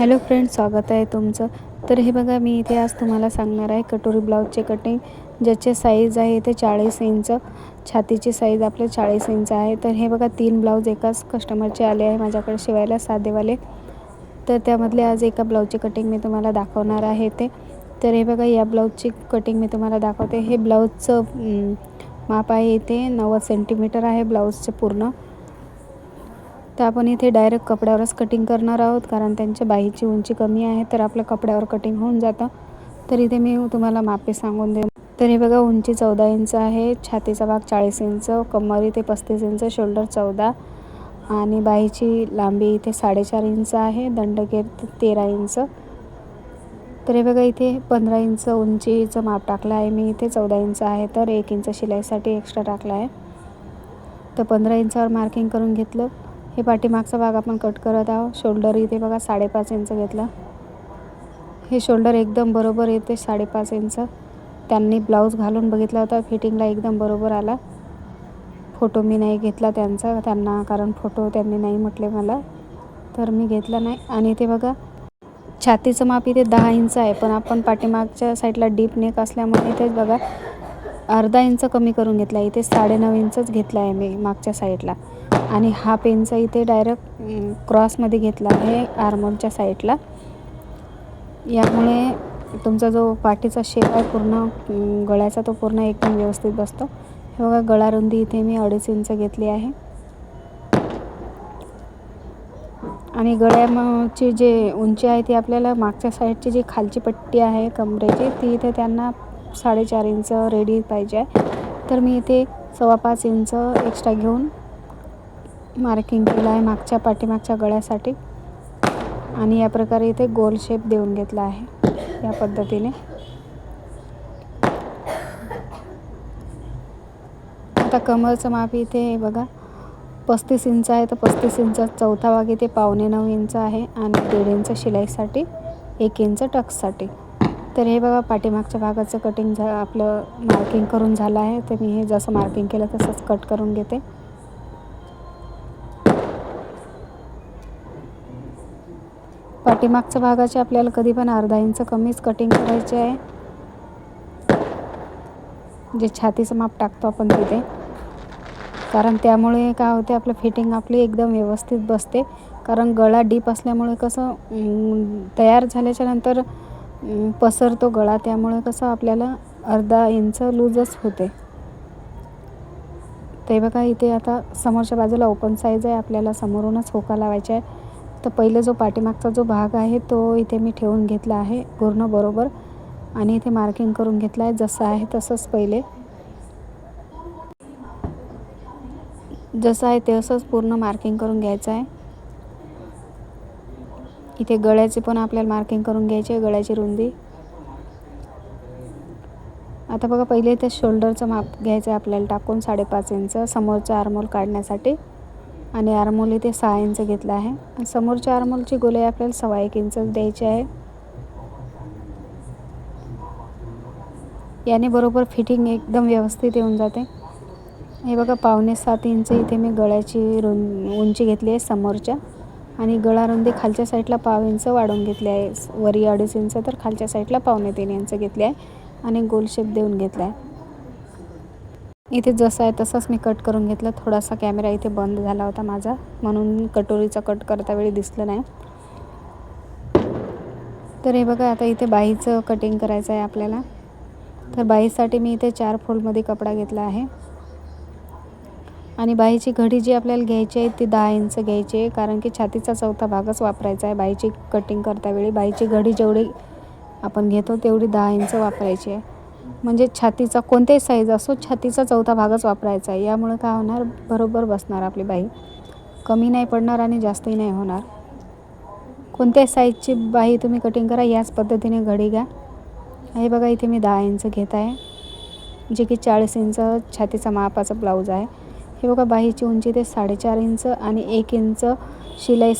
Hello friends स्वागत आहे तुमचं. तर हे बघा मी इथे आज तुम्हाला सांगणार आहे कटोरी ब्लाऊजचे कटिंग ज्याचे साईज आहे ते चाळीस इंच छातीची साईज आपले चाळीस इंच आहे. तर हे बघा तीन ब्लाऊज एकाच कस्टमरचे आले आहे माझ्याकडे शिवायला साधेवाले. तर त्यामधले आज एका ब्लाऊजची कटिंग मी तुम्हाला दाखवणार आहे ते तर हे बघा या ब्लाऊजची कटिंग मी तुम्हाला दाखवते. हे ब्लाऊजचं माप आहे इथे नव्वद सेंटीमीटर आहे ब्लाऊजचं पूर्ण. तर आपण इथे डायरेक्ट कपड्यावरच कटिंग करणार आहोत कारण त्यांच्या बाईची उंची कमी आहे तर आपल्या कपड्यावर कटिंग होऊन जातं. तर इथे मी तुम्हाला मापे सांगून दे तर हे बघा उंची चौदा इंच आहे छातीचा भाग चाळीस इंच कमर इथे पस्तीस इंच शोल्डर चौदा आणि बाईची लांबी इथे साडेचार इंच आहे दंडगेर तेरा इंच. तर हे बघा इथे पंधरा इंच उंचीचं माप टाकलं आहे मी. इथे चौदा इंच आहे तर एक इंच शिलाईसाठी एक्स्ट्रा टाकला आहे. तर पंधरा इंचावर मार्किंग करून घेतलं. हे पाठीमागचा भाग आपण कट करत आहोत. शोल्डर इथे बघा साडेपाच इंच घेतला. हे शोल्डर एकदम बरोबर येते साडेपाच इंच. त्यांनी ब्लाऊज घालून बघितला होता फिटिंगला एकदम बरोबर आला. फोटो मी नाही घेतला त्यांचा त्यांना कारण फोटो त्यांनी नाही म्हटले मला. तर मी घेतला नाही. आणि ते बघा छातीचं माप इथे दहा इंच आहे पण आपण पाठीमागच्या साईडला डीप नेक असल्यामुळे इथेच बघा अर्धा इंच कमी करून घेतला इथे साडेनऊ इंचच घेतला आहे मी मागच्या साईडला. आणि हा पेनचा इथे डायरेक्ट क्रॉसमध्ये घेतला आहे आर्मोलच्या साईडला. यामुळे तुमचा जो पाठीचा शेप आहे पूर्ण गळ्याचा तो पूर्ण एकदम व्यवस्थित बसतो. हे बघा गळारुंदी इथे मी अडीच इंच घेतली आहे. आणि गळ्याची जे उंची आहे ती आपल्याला मागच्या साईडची जी खालची पट्टी आहे कमरेची ती इथे त्यांना साडेचार इंच रेडी पाहिजे. आहे तर मी इथे सव्वा पाच इंच एक्स्ट्रा घेऊन मार्किंग केलं आहे मागच्या पाठीमागच्या गळ्यासाठी. आणि या प्रकारे इथे गोल शेप देऊन घेतला आहे या पद्धतीने. आता कमरचं माप इथे बघा. पस्तीस इंच आहे तर पस्तीस इंच चौथा भाग इथे पावणे नऊ इंच आहे आणि दीड इंच शिलाईसाठी एक इंच टक्ससाठी. तर हे बघा पाठीमागच्या भागाचं कटिंग झा आपलं मार्किंग करून झालं आहे. तर मी हे जसं मार्किंग केलं तसंच कट करून घेते. पाठीमागच्या भागाचे आपल्याला कधी पण अर्धा इंच कमीच कटिंग करायचे आहे. जे छातीचं माप टाकतो आपण तिथे. कारण त्यामुळे काय होते आपलं फिटिंग आपली एकदम व्यवस्थित बसते. कारण गळा डीप असल्यामुळे कसं तयार झाल्याच्यानंतर पसरतो गळा त्यामुळे कसं आपल्याला अर्धा इंच लूजच होते. ते बघा इथे आता समोरच्या बाजूला ओपन साईज आहे आपल्याला समोरूनच होका लावायचा आहे. तर पहिले जो पाठीमागचा जो भाग आहे तो इथे मी ठेवून घेतला आहे पूर्ण बरोबर. आणि इथे मार्किंग करून घेतला आहे जसं आहे तसंच पहिले. जसं आहे ते असंच पूर्ण मार्किंग करून घ्यायचं आहे. इथे गळ्याचे पण आपल्याला मार्किंग करून घ्यायचे गळ्याची रुंदी. आता बघा पहिले इथे शोल्डरचं माप घ्यायचं आहे आपल्याला. टाकून साडेपाच इंच समोरचं आरमोल काढण्यासाठी. आणि आरमोल इथे सहा इंच घेतलं आहे. आणि समोरच्या आरमोलची गोलाई आपल्याला सव्वा एक इंच द्यायची आहे. याने बरोबर फिटिंग एकदम व्यवस्थित येऊन जाते. हे बघा पावणे सात इंच इथे मी गळ्याची रुं उंची घेतली आहे समोरच्या. आणि गळा रुंदी खालच्या साईडला पाव इंच वाढवून घेतली आहे. वरी अडीच इंच तर खालच्या साईडला पावणे तीन इंच घेतली आहे आणि गोल शेप देऊन घेतला आहे. इथे जसं आहे तसंच मी कट करून घेतलं. थोडासा कॅमेरा इथे बंद झाला होता माझा. म्हणून कटोरीचा कट करता वेळी दिसलं नाही. तर हे बघा आता इथे बाईचं कटिंग करायचं आहे आपल्याला. तर बाईसाठी मी इथे चार फोल्डमध्ये कपडा घेतला आहे. आणि बाईची घडी जी आपल्याला घ्यायची आहे ती दहा इंच घ्यायची आहे कारण की छातीचा चौथा भागच वापरायचा आहे. बाईची कटिंग करता वेळी बाईची घडी जेवढी आपण घेतो तेवढी दहा इंच वापरायची आहे. म्हणजे छातीचा कोणत्याही साईज असो छातीचा चौथा भागच वापरायचा आहे. यामुळे काय होणार? बरोबर बसणार आपली बाई. कमी नाही पडणार आणि जास्तही नाही होणार. कोणत्याही साईजची बाई तुम्ही कटिंग करा याच पद्धतीने घडी घ्या. हे बघा इथे मी दहा इंच घेत आहे. जे की चाळीस इंच छातीचा मापाचा ब्लाऊज आहे. हे बघा बाईची उंची ते साडेचार इंच आणि एक इंच शिलाई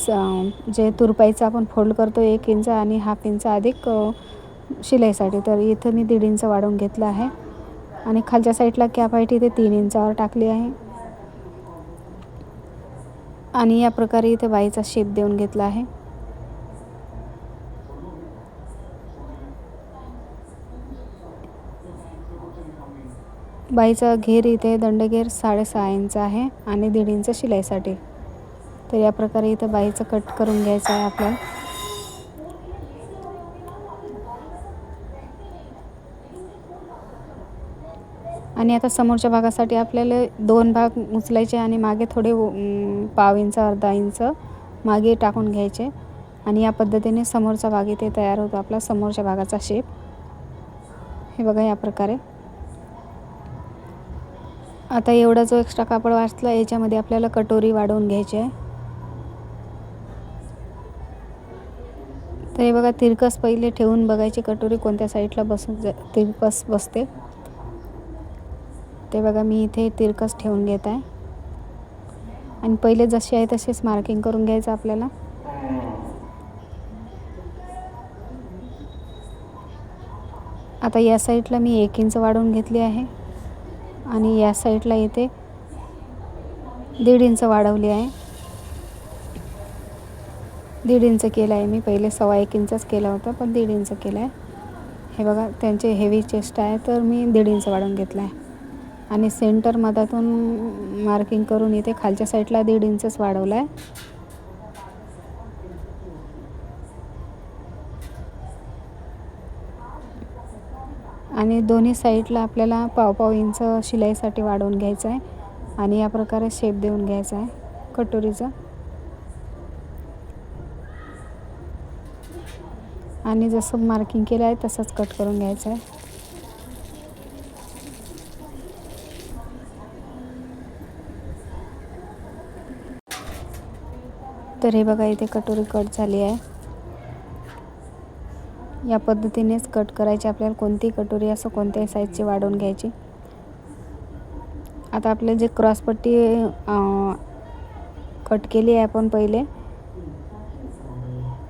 जे तुरपाईचं आपण फोल्ड करतो एक इंच आणि हाफ इंच अधिक शिलाईसाठी. तर इथं मी दीड इंच वाढवून घेतलं आहे. आणि खालच्या साईडला कॅप हाईट इथे तीन इंचावर टाकली आहे. आणि या प्रकारे इथे बाईचा शेप देऊन घेतला आहे. बाईचा घेर इथे दंडघेर साडेसहा इंच आहे आणि दीड इंच शिलाईसाठी. तर या प्रकारे इथं बाईचं कट करून घ्यायचं आहे आपल्याला. आणि आता समोरच्या भागासाठी आपल्याला दोन भाग उचलायचे आणि मागे थोडे पाव इंच अर्धा इंच मागे टाकून घ्यायचे. आणि या पद्धतीने समोरचा भाग इथे तयार होतो आपला समोरच्या भागाचा शेप हे बघा या प्रकारे. आता एवढा जो एक्स्ट्रा कापड वाचला याच्यामध्ये आपल्याला कटोरी वाढवून घ्यायची आहे. तर हे बघा तिरकस पहिले ठेवून बघायची कटोरी कोणत्या साईडला बसून तिरकस बसते. ते बघा मी इथे तिरकस ठेवून घेत आहे. आणि पहिले जसे आहे तसेच मार्किंग करून घ्यायचं आपल्याला. आता या साईडला मी एक इंच वाढवून घेतली आहे. आणि या साईडला इथे दीड इंच वाढवली आहे. दीड इंच केलं आहे मी. पहिले सव्वा एक इंचच केला होता पण दीड इंच केलं आहे. हे बघा त्यांचे हेवी चेस्ट आहे तर मी दीड इंच वाढवून घेतला आहे. आणि सेंटर मधातून मार्किंग करून इथे खालच्या साईडला दीड इंचच वाढवला आहे. आणि दोन्ही साईडला आपल्याला पाव पाव इंच शिलाईसाठी वाढवून घ्यायचं आहे. आणि या प्रकारे शेप देऊन घ्यायचा आहे कटोरीचा. आणि जसं मार्किंग केलं आहे तसंच कट करून घ्यायचं आहे. तर हे बघा इथे कटोरी कट झाली आहे. या पद्धतीनेच कट करायची आपल्याला कोणती कटोरी असं कोणत्याही साईजची वाढवून घ्यायची. आता आपले जे क्रॉसपट्टी कट केली आहे आपण पहिले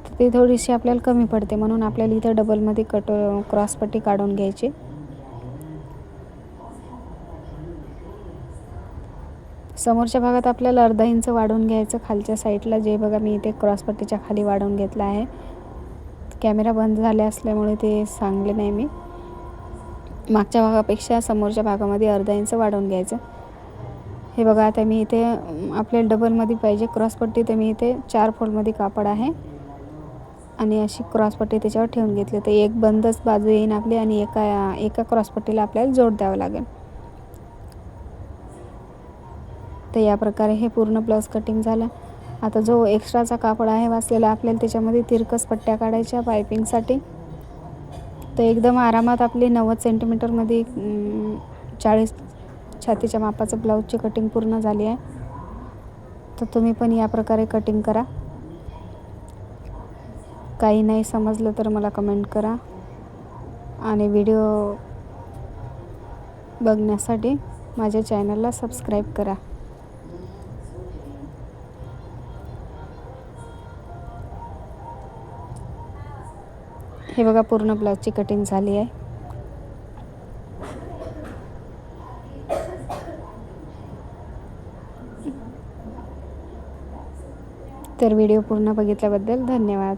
तर ती थोडीशी आपल्याला कमी पडते. म्हणून आपल्याला इथं डबलमध्ये कट क्रॉसपट्टी काढून घ्यायची. समोरच्या भागात आपल्याला अर्धा इंच वाढवून घ्यायचं खालच्या साईडला जे बघा मी इथे क्रॉसपट्टीच्या खाली वाढवून घेतलं आहे. कॅमेरा बंद झाले असल्यामुळे ते सांगले नाही मी. मागच्या भागापेक्षा समोरच्या भागामध्ये अर्धा इंच वाढवून घ्यायचं. हे बघा आता मी इथे आपल्याला डबलमध्ये पाहिजे क्रॉसपट्टी तर मी इथे चार फोल्डमध्ये कापड आहे. आणि अशी क्रॉसपट्टी त्याच्यावर ठेवून घेतली. तर एक बंदच बाजू येईन आपली आणि एका एका क्रॉसपट्टीला आपल्याला जोड द्यावं लागेल. तर या प्रकारे हे पूर्ण ब्लाऊज कटिंग झालं. आता जो एक्स्ट्राचा कापड आहे वाचलेला आपल्याला त्याच्यामध्ये तिरकस पट्ट्या काढायच्या पायपिंगसाठी. तर एकदम आरामात आपली नव्वद सेंटीमीटरमध्ये चाळीस छातीच्या मापाचं ब्लाऊजची कटिंग पूर्ण झाली आहे. तर तुम्ही पण या प्रकारे कटिंग करा. काही नाही समजलं तर मला कमेंट करा. आणि व्हिडिओ बघण्यासाठी माझ्या चॅनलला सबस्क्राईब करा. हे बघा पूर्ण ब्लाऊजची कटिंग झाली आहे. तर व्हिडिओ पूर्ण बघितल्याबद्दल धन्यवाद.